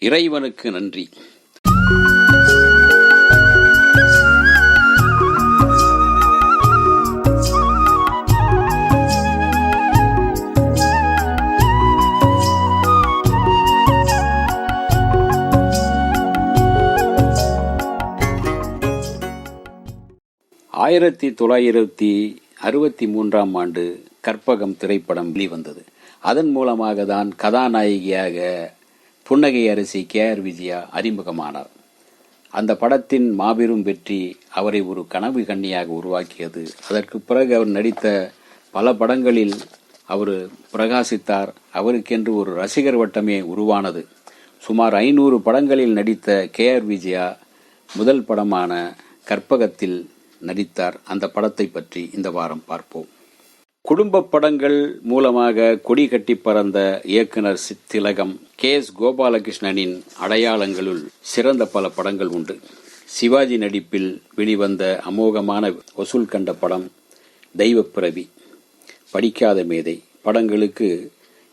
இறைவனுக்கு நன்றி. ஆயிரத்தி தொள்ளாயிரத்தி அறுபத்தி மூன்றாம் ஆண்டு கற்பகம் திரைப்படம் வெளிவந்தது. அதன் மூலமாக தான் கதாநாயகியாக புன்னகை அரசி கே ஆர் விஜயா அறிமுகமானார். அந்த படத்தின் மாபெரும் வெற்றி அவரை ஒரு கனவு கன்னியாக உருவாக்கியது. அதற்கு பிறகு அவர் நடித்த பல படங்களில் அவர் பிரகாசித்தார். அவருக்கென்று ஒரு ரசிகர் வட்டமே உருவானது. சுமார் ஐநூறு படங்களில் நடித்த கே ஆர் விஜயா முதல் படமான கற்பகத்தில் நடித்தார். அந்த படத்தை பற்றி இந்த வாரம் பார்ப்போம். குடும்ப படங்கள் மூலமாக கொடி கட்டி பறந்த இயக்குனர் திலகம் கே எஸ் கோபாலகிருஷ்ணனின் அடையாளங்களுள் சிறந்த பல படங்கள் உண்டு. சிவாஜி நடிப்பில் வெளிவந்த அமோகமான வசூல் கண்ட படம் தெய்வப்பிறவி படிக்காத மேதை. படங்களுக்கு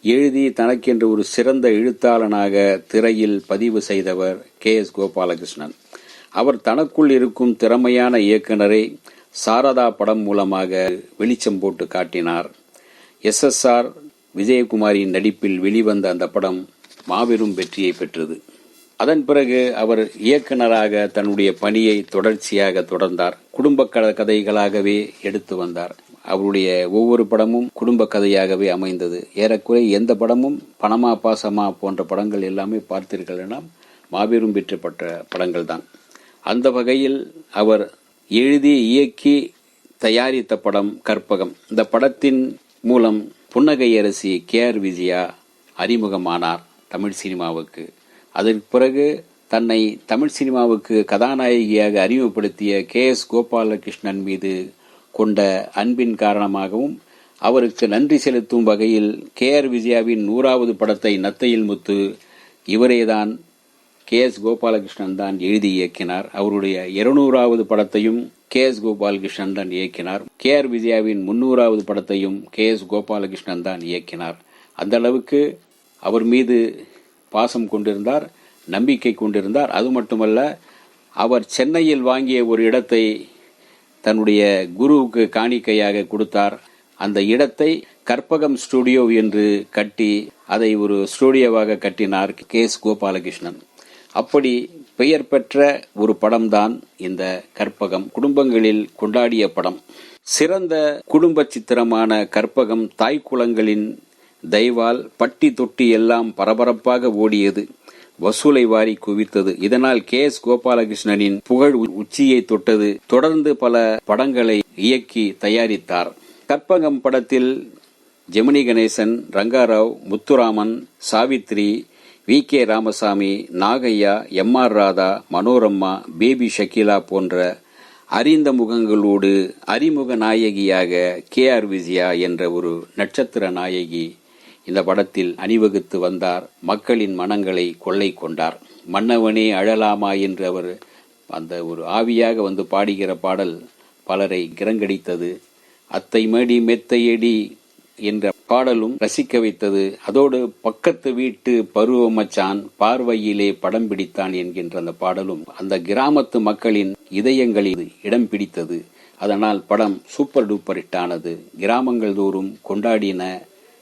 எழுதி தனக்கென்று ஒரு சிறந்த எழுத்தாளனாக திரையில் பதிவு செய்தவர் கே எஸ் கோபாலகிருஷ்ணன். அவர் தனக்குள் இருக்கும் திறமையான இயக்குனரை சாரதா படம் மூலமாக வெளிச்சம் போட்டு காட்டினார். எஸ்எஸ்ஆர் விஜயகுமாரின் நடிப்பில் வெளிவந்த அந்த படம் மாபெரும் வெற்றியை பெற்றது. அதன் பிறகு அவர் இயக்குனராக தன்னுடைய பணியை தொடர்ச்சியாக தொடர்ந்தார். குடும்ப கதைகளாகவே எடுத்து வந்தார். அவருடைய ஒவ்வொரு படமும் குடும்ப கதையாகவே அமைந்தது. ஏறக்குறைய எந்த படமும் பணமா பாசமா போன்ற படங்கள் எல்லாமே பார்த்தீர்கள்னா மாபெரும் பெற்றப்பட்ட படங்கள் தான் அந்த வகையில் அவர் எழுதி இயக்கி தயாரித்த படம் கற்பகம். இந்த படத்தின் மூலம் புன்னகை அரசி கே ஆர் விஜயா அறிமுகமானார் தமிழ் சினிமாவுக்கு. அதற்கு பிறகு தன்னை தமிழ் சினிமாவுக்கு கதாநாயகியாக அறிமுகப்படுத்திய கே எஸ் கோபாலகிருஷ்ணன் மீது கொண்ட அன்பின் காரணமாகவும் அவருக்கு நன்றி செலுத்தும் வகையில் கே ஆர் விஜயாவின் நூறாவது படத்தை நத்தையில் முத்து இவரேதான் கே எஸ் கோபாலகிருஷ்ணன் தான் எழுதி இயக்கினார். அவருடைய இருநூறாவது படத்தையும் கே எஸ் கோபாலகிருஷ்ணன் தான் இயக்கினார். கே ஆர் விஜயாவின் முன்னூறாவது படத்தையும் கே எஸ் கோபாலகிருஷ்ணன் தான் இயக்கினார். அந்த அளவுக்கு அவர் மீது பாசம் கொண்டிருந்தார் நம்பிக்கை கொண்டிருந்தார். அது மட்டுமல்ல அவர் சென்னையில் வாங்கிய ஒரு இடத்தை தன்னுடைய குருவுக்கு காணிக்கையாக கொடுத்தார். அந்த இடத்தை கற்பகம் ஸ்டுடியோ என்று கட்டி அதை ஒரு ஸ்டுடியோவாக கட்டினார் கே எஸ் கோபாலகிருஷ்ணன். அப்படி பெயர் பெற்ற ஒரு படம்தான் இந்த கற்பகம். குடும்பங்களில் கொண்டாடிய படம். சிறந்த குடும்ப சித்திரமான கற்பகம் தாய்க்குளங்களின் தயவால் பட்டி தொட்டி எல்லாம் பரபரப்பாக ஓடியது. வசூலை வாரி குவித்தது. இதனால் கே. எஸ். கோபாலகிருஷ்ணனின் புகழ் உ- உச்சியை தொட்டது. தொடர்ந்து பல படங்களை இயக்கி தயாரித்தார். கற்பகம் படத்தில் Gemini Ganesan Rangarao Muthuraman Savitri V. K. Ramasamy Nagaiah M. R. Radha Manorama baby Shakeela போன்ற அறிந்த முகங்களோடு அறிமுக நாயகியாக கே. ஆர். விஜயா என்ற ஒரு நட்சத்திர நாயகி இந்த படத்தில் அணிவகுத்து வந்தார். மக்களின் மனங்களை கொள்ளை கொண்டார். மன்னவனே அழலாமா என்று அவர் அந்த ஒரு ஆவியாக வந்து பாடுகிற பாடல் பலரை கிரங்கடித்தது. அத்தை மேடி மெத்தையடி என்ற பாடலும் ரசிக்க வைத்தது. அதோடு பக்கத்து வீட்டு பருவ மச்சான் பார்வையிலே படம் பிடித்தான் என்கின்ற அந்த பாடலும் அந்த கிராமத்து மக்களின் இதயங்களில் இடம் பிடித்தது. அதனால் படம் சூப்பர் டூப்பர் ஹிட்டானது. கிராமங்கள் தோறும் கொண்டாடின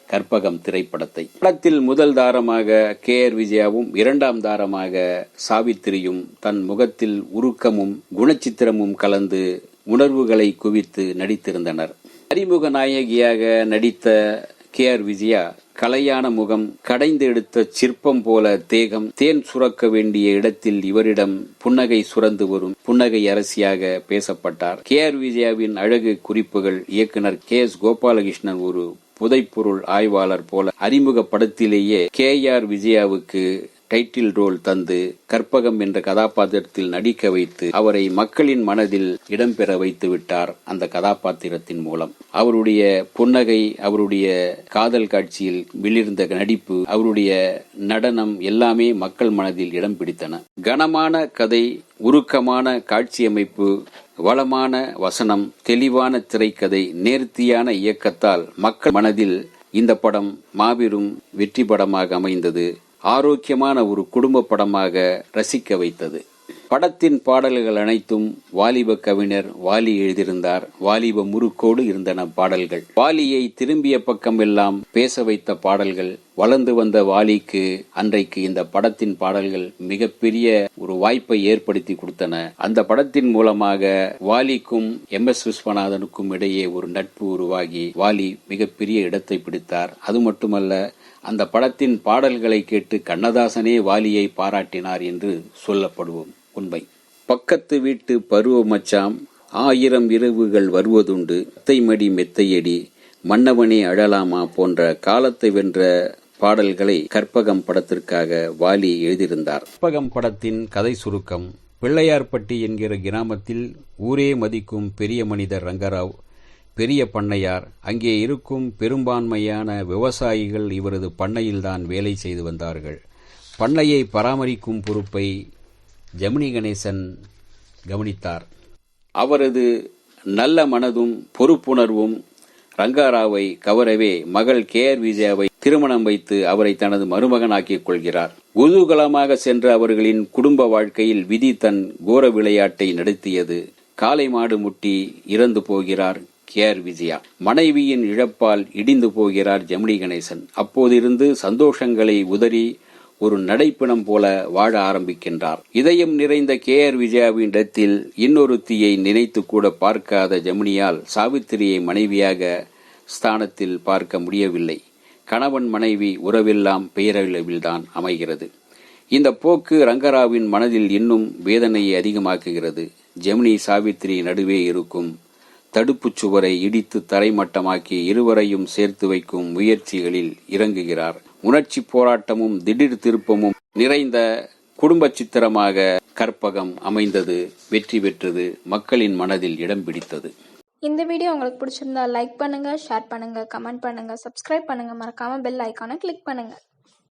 கற்பகம் திரைப்படத்தை. படத்தில் முதல் தாரமாக கே ஆர் விஜயாவும் இரண்டாம் தாரமாக சாவித்திரியும் தன் முகத்தில் உருக்கமும் குணச்சித்திரமும் கலந்து உணர்வுகளை குவித்து நடித்திருந்தனர். அறிமுக நாயகியாக நடித்த கே ஆர் விஜயா கலையான முகம் கடைந்து எடுத்த சிற்பம் போல தேகம் தேன் சுரக்க வேண்டிய இடத்தில் இவரிடம் புன்னகை சுரந்து வரும் புன்னகை அரசியாக பேசப்பட்டார். கே ஆர் விஜயாவின் அழகு குறிப்புகள் இயக்குனர் கே எஸ் கோபாலகிருஷ்ணன் ஒரு புதைப்பொருள் ஆய்வாளர் போல அறிமுக படத்திலேயே கே ஆர் விஜயாவுக்கு டைட்டில் ரோல் தந்து கற்பகம் என்ற கதாபாத்திரத்தில் நடிக்க வைத்து அவரை மக்களின் மனதில் இடம்பெற வைத்து விட்டார் அந்த கதாபாத்திரத்தின் மூலம். அவருடைய புன்னகை அவருடைய காதல் காட்சியில் விளிர்ந்த நடிப்பு அவருடைய நடனம் எல்லாமே மக்கள் மனதில் இடம் பிடித்தன. கனமான கதை உருக்கமான காட்சியமைப்பு வளமான வசனம் தெளிவான திரைக்கதை நேர்த்தியான இயக்கத்தால் மக்கள் மனதில் இந்த படம் மாபெரும் வெற்றி படமாக அமைந்தது. ஆரோக்கியமான ஒரு குடும்ப படமாக ரசிக்க வைத்தது. படத்தின் பாடல்கள் அனைத்தும் வாலிப கவிஞர் வாலி எழுதியிருந்தார். வாலிப முறுக்கோடு இருந்தன பாடல்கள். வாலியை திரும்பிய பக்கம் எல்லாம் பேச வைத்த பாடல்கள். வளர்ந்து வந்த வாலிக்கு அன்றைக்கு இந்த படத்தின் பாடல்கள் மிகப்பெரிய ஒரு வாய்ப்பை ஏற்படுத்தி கொடுத்தன. அந்த படத்தின் மூலமாக வாலிக்கும் எம். எஸ். விஸ்வநாதனுக்கும் இடையே ஒரு நட்பு உருவாகி வாலி மிகப்பெரிய இடத்தை பிடித்தார். அது மட்டுமல்ல அந்த படத்தின் பாடல்களை கேட்டு கண்ணதாசனே வாலியை பாராட்டினார் என்று சொல்லப்படுவோம். உண்மை. பக்கத்து வீட்டு பருவ மச்சாம் ஆயிரம் இரவுகள் வருவதுண்டு மெத்தைமடி மெத்தையடி மன்னவனே அழலாமா போன்ற காலத்தை வென்ற பாடல்களை கற்பகம் படத்திற்காக வாலி எழுதியிருந்தார். கற்பகம் படத்தின் கதை சுருக்கம் பிள்ளையார்பட்டி என்கிற கிராமத்தில் ஊரே மதிக்கும் பெரிய மனிதர் ரங்கராவ் பெரிய பண்ணையார். அங்கே இருக்கும் பெரும்பான்மையான விவசாயிகள் இவரது பண்ணையில்தான் வேலை செய்து வந்தார்கள். பண்ணையை பராமரிக்கும் பொறுப்பை ஜெமினி கணேசன் கவனித்தார். அவரது நல்ல மனதும் பொறுப்புணர்வும் ரங்காராவை கவரவே மகள் கே. ஆர். விஜயாவை திருமணம் வைத்து அவரை தனது மருமகனாக்கிக் கொள்கிறார். குதூகலமாக சென்ற அவர்களின் குடும்ப வாழ்க்கையில் விதி தன் கோர விளையாட்டை நடத்தியது. காளை மாடு முட்டி இறந்து போகிறார். K R Vijaya. மனைவியின் இழப்பால் இடிந்து போகிறார் ஜெமினி கணேசன். அப்போதிருந்து சந்தோஷங்களை உதறி ஒரு நடைப்பிணம் போல வாழ ஆரம்பிக்கின்றார். இதயம் நிறைந்த கே ஆர் விஜயாவின் இடத்தில் இன்னொருத்தியை நினைத்து கூட பார்க்காத ஜெமினியால் சாவித்திரியை மனைவியாக ஸ்தானத்தில் பார்க்க முடியவில்லை. கணவன் மனைவி உறவெல்லாம் பெயரளவில்தான் அமைகிறது. இந்த போக்கு ரங்கராவின் மனதில் இன்னும் வேதனையை அதிகமாக்குகிறது. ஜெமினி சாவித்திரி நடுவே இருக்கும் தடுப்புச் சுவரை இடித்து தரைமட்டமாக்கி இருவரையும் சேர்த்து வைக்கும் முயற்சிகளில் இறங்குகிறார். உணர்ச்சி போராட்டமும் திடீர் திருப்பமும் நிறைந்த குடும்ப சித்திரமாக கற்பகம் அமைந்தது வெற்றி பெற்றது மக்களின் மனதில் இடம் பிடித்தது. இந்த வீடியோ உங்களுக்கு பிடிச்சிருந்தா லைக் பண்ணுங்க ஷேர் பண்ணுங்க கமெண்ட் பண்ணுங்க சப்ஸ்கிரைப் பண்ணுங்க. மறக்காம பெல் ஐக்கானை கிளிக் பண்ணுங்க.